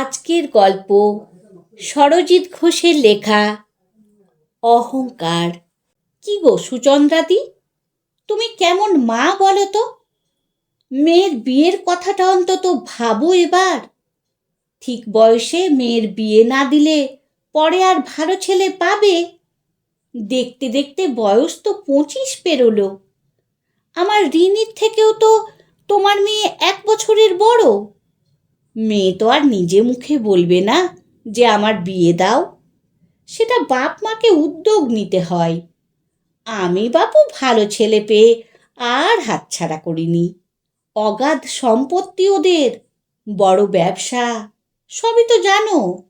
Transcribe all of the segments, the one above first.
আজকের গল্প সরজিৎ ঘোষের লেখা অহংকার। কি গো সুচন্দ্রাদি? তুমি কেমন মা বলো তো? মেয়ের বিয়ের কথাটা অন্তত ভাবো এবার। ঠিক বয়সে মেয়ের বিয়ে না দিলে পরে আর ভালো ছেলে পাবে? দেখতে দেখতে বয়স তো পঁচিশ পেরোলো। আমার ঋণীর থেকেও তো তোমার মেয়ে এক বছরের বড়। মেয়ে তো আর নিজে মুখে বলবে না যে আমার বিয়ে দাও। সেটা বাপ মাকে উদ্যোগ নিতে হয়। আমি বাপু ভালো ছেলে পেয়ে আর হাতছাড়া করিনি। অগাধ সম্পত্তি ওদের, বড় ব্যবসা, সবই তো জানো।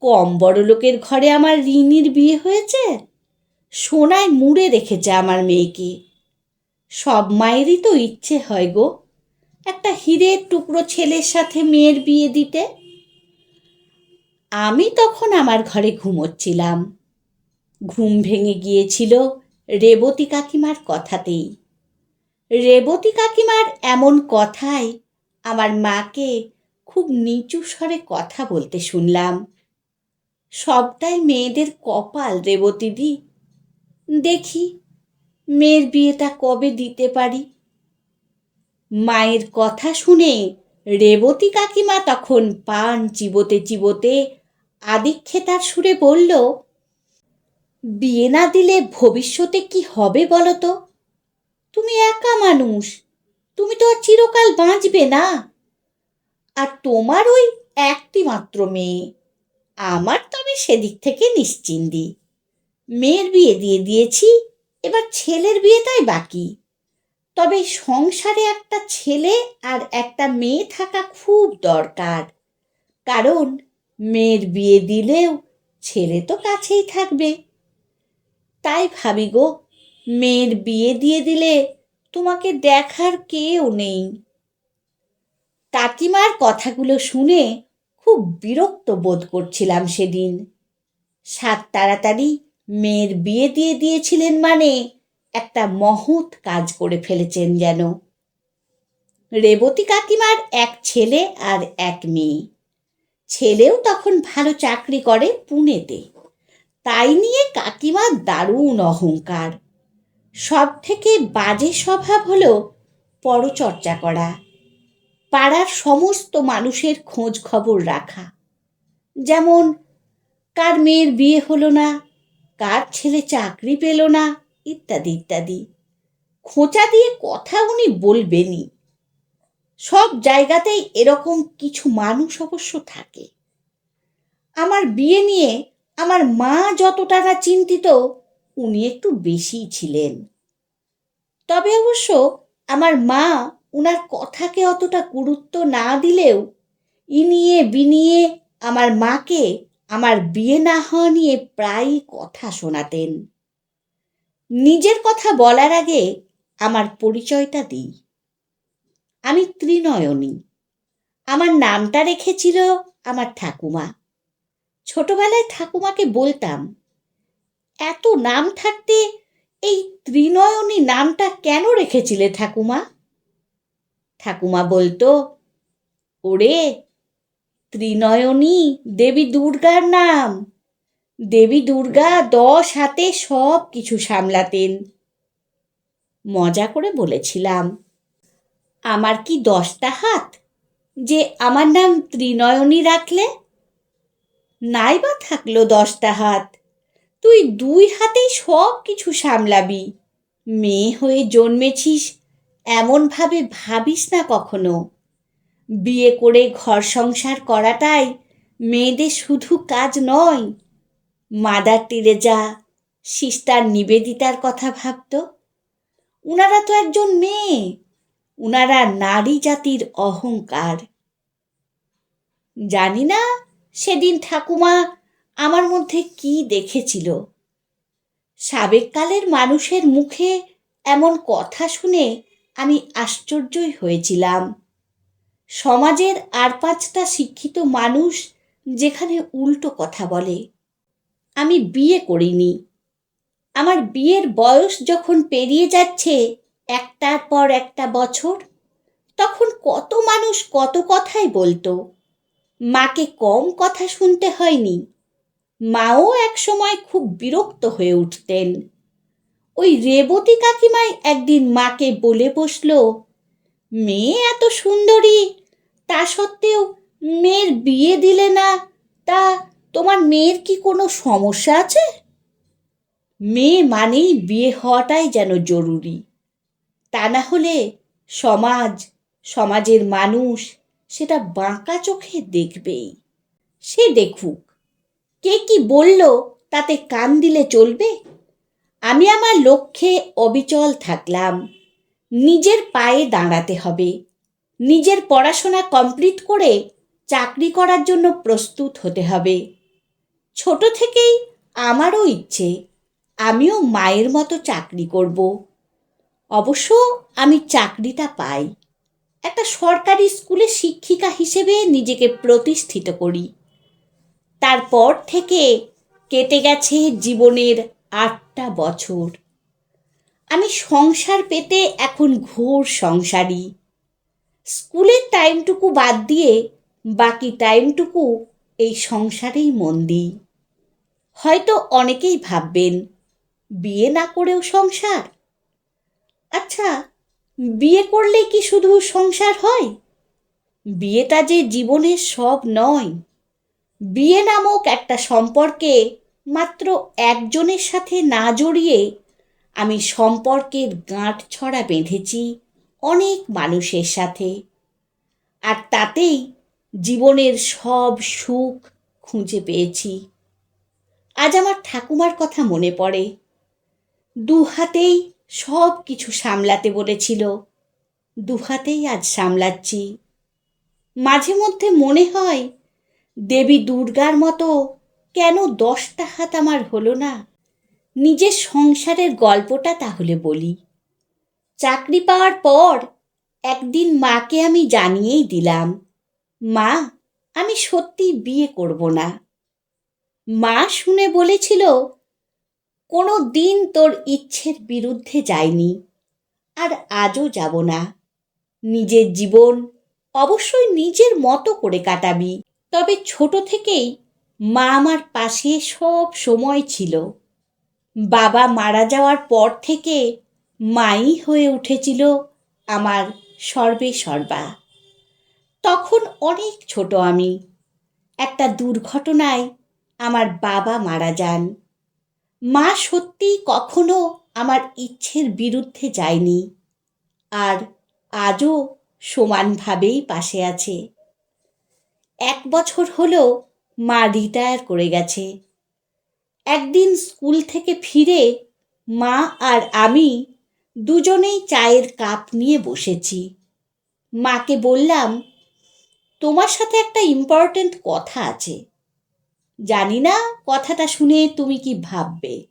কম বড় লোকের ঘরে আমার ঋণীর বিয়ে হয়েছে, সোনায় মুড়ে রেখেছে আমার মেয়েকে। সব মায়েরই তো ইচ্ছে হয় গো। একটা হীরের টুকরো ছেলের সাথে মেয়ের বিয়ে দিতে। আমি তখন আমার ঘরে ঘুমোচ্ছিলাম। ঘুম ভেঙে গিয়েছিল রেবতী কাকিমার কথাতেই। রেবতী কাকিমার এমন কথায় আমার মাকে খুব নিচু স্বরে কথা বলতে শুনলাম। সবটাই মেয়েদের কপাল রেবতীদি দেখি, মেয়ের বিয়েটা কবে দিতে পারি? মায়ের কথা শুনে রেবতী কাকিমা তখন পান চিবোতে চিবোতে আদিক্ষেতার সুরে বলল, বিয়ে না দিলে ভবিষ্যতে কি হবে বলো তো তুমি একা মানুষ, তুমি তো আর চিরকাল বাঁচবে না। আর তোমার ওই একটি মাত্র মেয়ে, আমার তবে সেদিক থেকে নিশ্চিন্দি মেয়ের বিয়ে দিয়ে দিয়েছি, এবার ছেলের বিয়েটাই বাকি। তবে সংসারে একটা ছেলে আর একটা মেয়ে থাকা খুব দরকার। কারণ মেয়ের বিয়ে দিলেও ছেলে তো কাছেই থাকবে। তাই ভাবি গো, মেয়ের বিয়ে দিয়ে দিলে তোমাকে দেখার কেউ নেই। কাকিমার কথাগুলো শুনে খুব বিরক্ত বোধ করছিলাম সেদিন। সাত তাড়াতাড়ি মেয়ের বিয়ে দিয়ে দিয়েছিলেন মানে একটা মহৎ কাজ করে ফেলেছেন যেন। রেবতী কাকিমার এক ছেলে আর এক মেয়ে। ছেলেও তখন ভালো চাকরি করে পুনেতে। তাই নিয়ে কাকিমার দারুণ অহংকার। সব থেকে বাজে স্বভাব হলো পরচর্চা করা, পাড়ার সমস্ত মানুষের খোঁজ খবর রাখা। যেমন, কার মেয়ের বিয়ে হলো না, কার ছেলে চাকরি পেল না ইত্যাদি ইত্যাদি। খোঁচা দিয়ে কথা উনি বলবেনই। সব জায়গাতেই এরকম কিছু মানুষ অবশ্য থাকে। আমার বিয়ে নিয়ে আমার মা যতটা না চিন্তিত, উনি একটু বেশিই ছিলেন। তবে অবশ্য আমার মা উনার কথাকে অতটা গুরুত্ব না দিলেও ইনিয়ে বিনিয়ে আমার মাকে আমার বিয়ে না হওয়া নিয়ে প্রায়ই কথা শোনাতেন। নিজের কথা বলার আগে আমার পরিচয়টা দিই। আমি ত্রিনয়নী। আমার নামটা রেখেছিল আমার ঠাকুমা। ছোটবেলায় ঠাকুমাকে বলতাম, এত নাম থাকতে এই ত্রিনয়নী নামটা কেন রেখেছিলে ঠাকুমা? ঠাকুমা বলতো, ওরে, ত্রিনয়নী দেবী দুর্গার নাম। দেবী দুর্গা দশ হাতে সব কিছু সামলাতেন। মজা করে বলেছিলাম, আমার কি দশটা হাত যে আমার নাম ত্রিনয়নী রাখলে? নাই বা থাকল দশটা হাত। তুই দুই হাতেই সব কিছু সামলাবি। মেয়ে হয়ে জন্মেছিস, এমনভাবে ভাবিস না কখনো। বিয়ে করে ঘর সংসার করাটাই মেয়েদের শুধু কাজ নয় মাদার টেরেজা, সিস্টার নিবেদিতার কথা ভাবত। উনারা তো একজন মেয়ে, উনারা নারী জাতির অহংকার। জানি না সেদিন ঠাকুমা আমার মধ্যে কি দেখেছিল। সাবেককালের মানুষের মুখে এমন কথা শুনে আমি আশ্চর্যই হয়েছিলাম। সমাজের আর পাঁচটা শিক্ষিত মানুষ যেখানে উল্টো কথা বলে। আমি বিয়ে করিনি। আমার বিয়ের বয়স যখন পেরিয়ে যাচ্ছে, একটার পর একটা বছর, তখন কত মানুষ কত কথাই বলতো। মাকে কম কথা শুনতে হয়নি। মাও এক সময় খুব বিরক্ত হয়ে উঠতেন। ওই রেবতী কাকিমাই একদিন মাকে বলে বসল, মেয়ে এত সুন্দরী, তা সত্ত্বেও মেয়ের বিয়ে দিলে না, তা তোমার মেয়ের কি কোনো সমস্যা আছে? মেয়ে মানেই বিয়ে হওয়াটাই যেন জরুরি। তা না হলে সমাজ, সমাজের মানুষ সেটা বাঁকা চোখে দেখবেই। সে দেখুক, কে কি বলল তাতে কান দিলে চলবে? আমি আমার লক্ষ্যে অবিচল থাকলাম। নিজের পায়ে দাঁড়াতে হবে। নিজের পড়াশোনা কমপ্লিট করে চাকরি করার জন্য প্রস্তুত হতে হবে। ছোট থেকেই আমারও ইচ্ছে, আমিও মায়ের মতো চাকরি করব। অবশ্য আমি চাকরিটা পাই। একটা সরকারি স্কুলে শিক্ষিকা হিসেবে নিজেকে প্রতিষ্ঠিত করি। তারপর থেকে কেটে গেছে জীবনের আটটা বছর। আমি সংসার পেতে এখন ঘোর সংসারী। স্কুলের টাইমটুকু বাদ দিয়ে বাকি টাইমটুকু এই সংসারেই মন দিই। হয়তো অনেকেই ভাববেন, বিয়ে না করেও সংসার? আচ্ছা বিয়ে করলে কি শুধু সংসার হয়? বিয়েটা যে জীবনের সব নয়। বিয়ে নামক একটা সম্পর্কে মাত্র একজনের সাথে না জড়িয়ে আমি সম্পর্কের গাঁট ছড়া বেঁধেছি অনেক মানুষের সাথে। আর তাতেই জীবনের সব সুখ খুঁজে পেয়েছি। আজ আমার ঠাকুমার কথা মনে পড়ে। দু হাতেই সব কিছু সামলাতে বলেছিল। দু হাতেই আজ সামলাচ্ছি। মাঝে মধ্যে মনে হয়, দেবী দুর্গার মতো কেন দশটা হাত আমার হলো না? নিজের সংসারের গল্পটা তাহলে বলি। চাকরি পাওয়ার পর একদিন মাকে আমি জানিয়েই দিলাম, মা, আমি সত্যি বিয়ে করব না। মা শুনে বলেছিল, কোনো দিন তোর ইচ্ছের বিরুদ্ধে যায়নি আর আজও যাব না। নিজের জীবন অবশ্যই নিজের মতো করে কাটাবি। তবে ছোট থেকেই মা আমার পাশে সব সময় ছিল। বাবা মারা যাওয়ার পর থেকে মাই হয়ে উঠেছিল আমার সর্বে সর্বা। তখন অনেক ছোট আমি। একটা দুর্ঘটনায় আমার বাবা মারা যান। মা সত্যি কখনো আমার ইচ্ছের বিরুদ্ধে যায়নি আর আজও সমানভাবেই পাশে আছে। এক বছর হলো মা রিটায়ার করে গেছে। একদিন স্কুল থেকে ফিরে মা আর আমি দুজনেই চায়ের কাপ নিয়ে বসেছি। মাকে বললাম, তোমার সাথে একটা ইম্পর্ট্যান্ট কথা আছে। জানি না কথাটা শুনে তুমি কি ভাববে।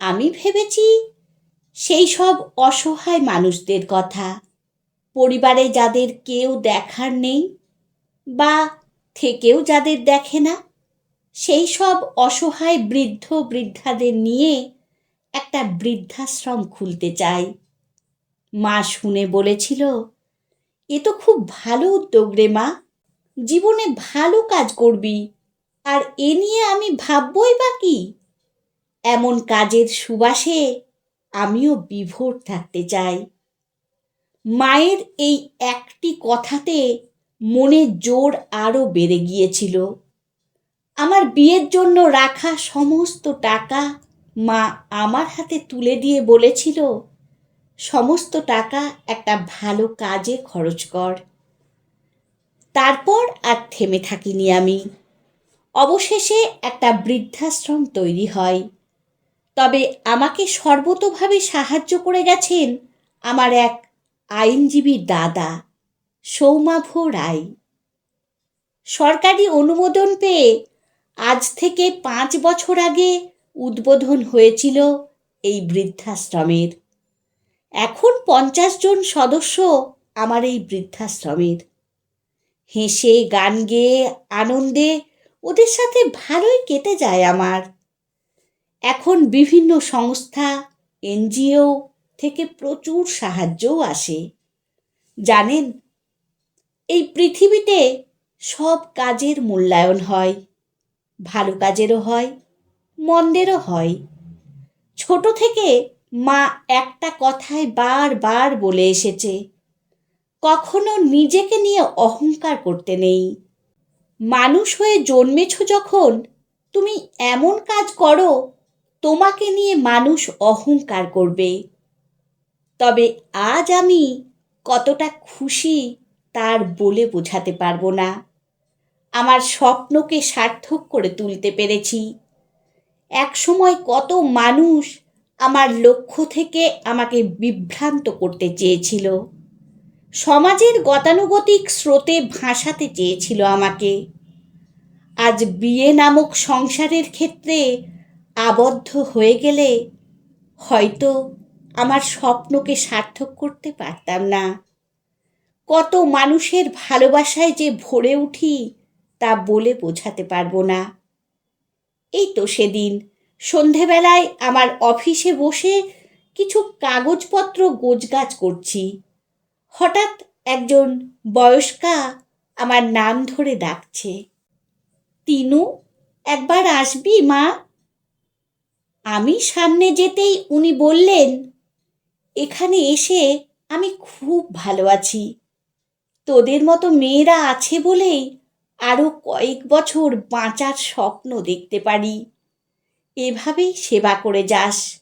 আমি ভেবেছি সেই সব অসহায় মানুষদের কথা, পরিবারে যাদের কেউ দেখার নেই বা থেকেও যাদের দেখে না, সেই সব অসহায় বৃদ্ধ বৃদ্ধাদের নিয়ে একটা বৃদ্ধাশ্রম খুলতে চাই। মা শুনে বলেছিল, এ তো খুব ভালো উদ্যোগ রে মা। জীবনে ভালো কাজ করবি আর এ নিয়ে আমি ভাববই বা কি? এমন কাজের সুবাসে আমিও বিভোর থাকতে চাই। মায়ের এই একটি কথাতে মনের জোর আরও বেড়ে গিয়েছিল। আমার বিয়ের জন্য রাখা সমস্ত টাকা মা আমার হাতে তুলে দিয়ে বলেছিল, সমস্ত টাকা একটা ভালো কাজে খরচ কর। তারপর আর থেমে থাকিনি আমি। অবশেষে একটা বৃদ্ধাশ্রম তৈরি হয়। তবে আমাকে সর্বতোভাবে সাহায্য করে গেছেন আমার এক আইনজীবী দাদা, সৌমাভ রায়। সরকারি অনুমোদন পেয়ে আজ থেকে পাঁচ বছর আগে উদ্বোধন হয়েছিল এই বৃদ্ধাশ্রমের। এখন পঞ্চাশ জন সদস্য আমার এই বৃদ্ধাশ্রমের। হেসে, গান গেয়ে, আনন্দে ওদের সাথে ভালোই কেটে যায় আমার। এখন বিভিন্ন সংস্থা, এনজিও থেকে প্রচুর সাহায্যও আসে। জানেন, এই পৃথিবীতে সব কাজের মূল্যায়ন হয়। ভালো কাজেরও হয়, মন্দেরও হয়। ছোট থেকে মা একটা কথায় বারবার বলে এসেছে, কখনো নিজেকে নিয়ে অহংকার করতে নেই। মানুষ হয়ে জন্মেছ যখন, তুমি এমন কাজ করো, তোমাকে নিয়ে মানুষ অহংকার করবে। তবে আজ আমি কতটা খুশি তার বলে বোঝাতে পারব না। আমার স্বপ্নকে সার্থক করে তুলতে পেরেছি। একসময় কত মানুষ আমার লক্ষ্য থেকে আমাকে বিভ্রান্ত করতে চেয়েছিল। সমাজের গতানুগতিক স্রোতে ভাসাতে চেয়েছিল আমাকে। আজ বিয়ে নামক সংসারের ক্ষেত্রে আবদ্ধ হয়ে গেলে হয়তো আমার স্বপ্নকে সার্থক করতে পারতাম না। কত মানুষের ভালোবাসায় যে ভরে উঠি তা বলে বোঝাতে পারব না। এই তো সেদিন সন্ধেবেলায় আমার অফিসে বসে কিছু কাগজপত্র গোছগাছ করছি। হঠাৎ একজন বয়স্কা আমার নাম ধরে ডাকছে। তিনু, একবার আসবি, মা? আমি সামনে যেতেই উনি বললেন, এখানে এসে আমি খুব ভালো আছি। তোদের মতো মেয়েরা আছে বলেই আরও কয়েক বছর বাঁচার স্বপ্ন দেখতে পারি। এভাবেই সেবা করে যাস।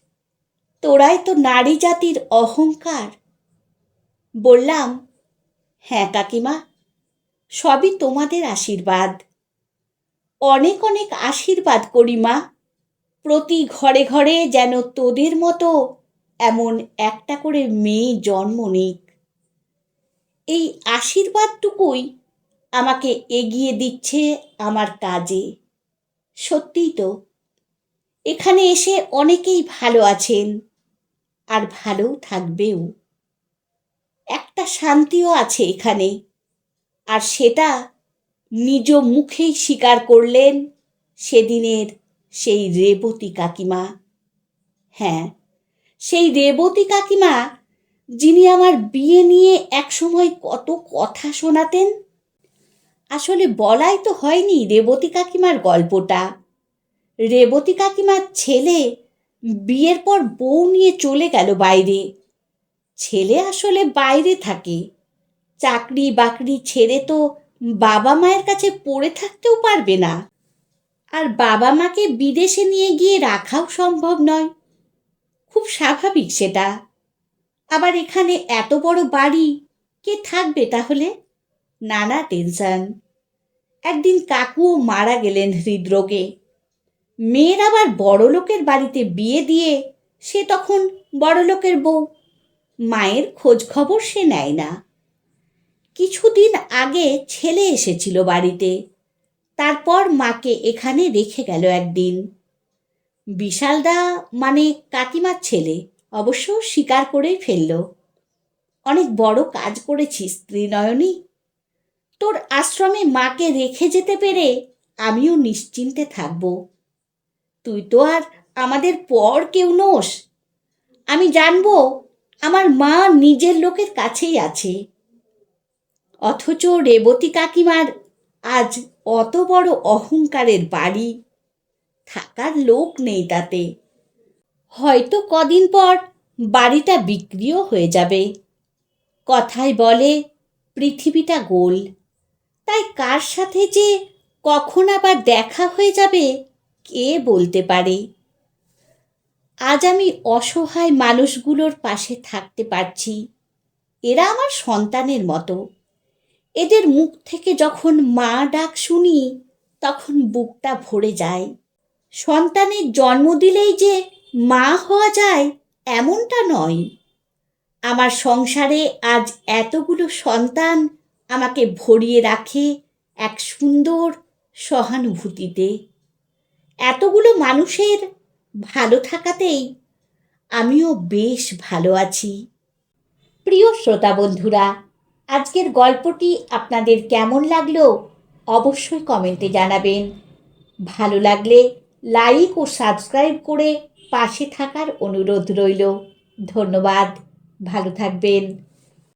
তোরাই তো নারী জাতির অহংকার। বললাম হ্যাঁ কাকিমা, সবই তোমাদের আশীর্বাদ। অনেক অনেক আশীর্বাদ করি মা। প্রতি ঘরে ঘরে যেন তোদের মতো এমন একটা করে মেয়ে জন্ম নিক। এই আশীর্বাদটুকুই আমাকে এগিয়ে দিচ্ছে আমার কাজে। সত্যিই তো, এখানে এসে অনেকেই ভালো আছেন আর ভালোও থাকবেও। একটা শান্তিও আছে এখানে আর সেটা নিজ মুখেই স্বীকার করলেন সেদিনের সেই রেবতী কাকিমা। হ্যাঁ সেই রেবতী কাকিমা যিনি আমার বিয়ে নিয়ে একসময় কত কথা শোনাতেন, আসলে বলাই তো হয়নি রেবতী কাকিমার গল্পটা। রেবতী কাকিমার ছেলে বিয়ের পর বউ নিয়ে চলে গেল বাইরে। ছেলে আসলে বাইরে থাকে। চাকরি বাকরি ছেড়ে তো বাবা মায়ের কাছে পড়ে থাকতেও পারবে না। আর বাবা মাকে বিদেশে নিয়ে গিয়ে রাখাও সম্ভব নয়। খুব স্বাভাবিক সেটা। আবার এখানে এত বড় বাড়ি, কে থাকবে তাহলে? নানা টেনশন। একদিন কাকুও মারা গেলেন হৃদরোগে। মেয়ের আবার বড়লোকের বাড়িতে বিয়ে দিয়ে সে তখন বড়লোকের বউ। মায়ের খোঁজ খবর সে নেয় না। কিছুদিন আগে ছেলে এসেছিল বাড়িতে। তারপর মাকে এখানে রেখে গেল একদিন। বিশালদা মানে কাকিমার ছেলে, অবশ্য স্বীকার করেই ফেলল। অনেক বড় কাজ করেছিস ত্রিনয়নী। তোর আশ্রমে মাকে রেখে যেতে পেরে আমিও নিশ্চিন্তে থাকব। তুই তো আর আমাদের পর কেউ নোস। আমি জানব আমার মা নিজের লোকের কাছেই আছে। অথচ রেবতী কাকিমার আজ অত বড় অহংকারের বাড়ি। থাকার লোক নেই তাতে। হয়তো কদিন পর বাড়িটা বিক্রিও হয়ে যাবে। কথায় বলে, পৃথিবীটা গোল। তাই কার সাথে যে কখন আবার দেখা হয়ে যাবে, কে বলতে পারে? আজ আমি অসহায় মানুষগুলোর পাশে থাকতে পারছি। এরা আমার সন্তানের মতো। এদের মুখ থেকে যখন মা ডাক শুনি, তখন বুকটা ভরে যায়। সন্তানের জন্ম দিলেই যে মা হওয়া যায়, এমনটা নয়। আমার সংসারে আজ এতগুলো সন্তান আমাকে ভরিয়ে রাখে এক সুন্দর সহানুভূতিতে। এতগুলো মানুষের ভালো থাকাতেই আমিও বেশ ভালো আছি। প্রিয় শ্রোতা বন্ধুরা, আজকের গল্পটি আপনাদের কেমন লাগল অবশ্যই কমেন্টে জানাবেন। ভালো লাগলে লাইক ও সাবস্ক্রাইব করে পাশে থাকার অনুরোধ রইল। ধন্যবাদ, ভালো থাকবেন।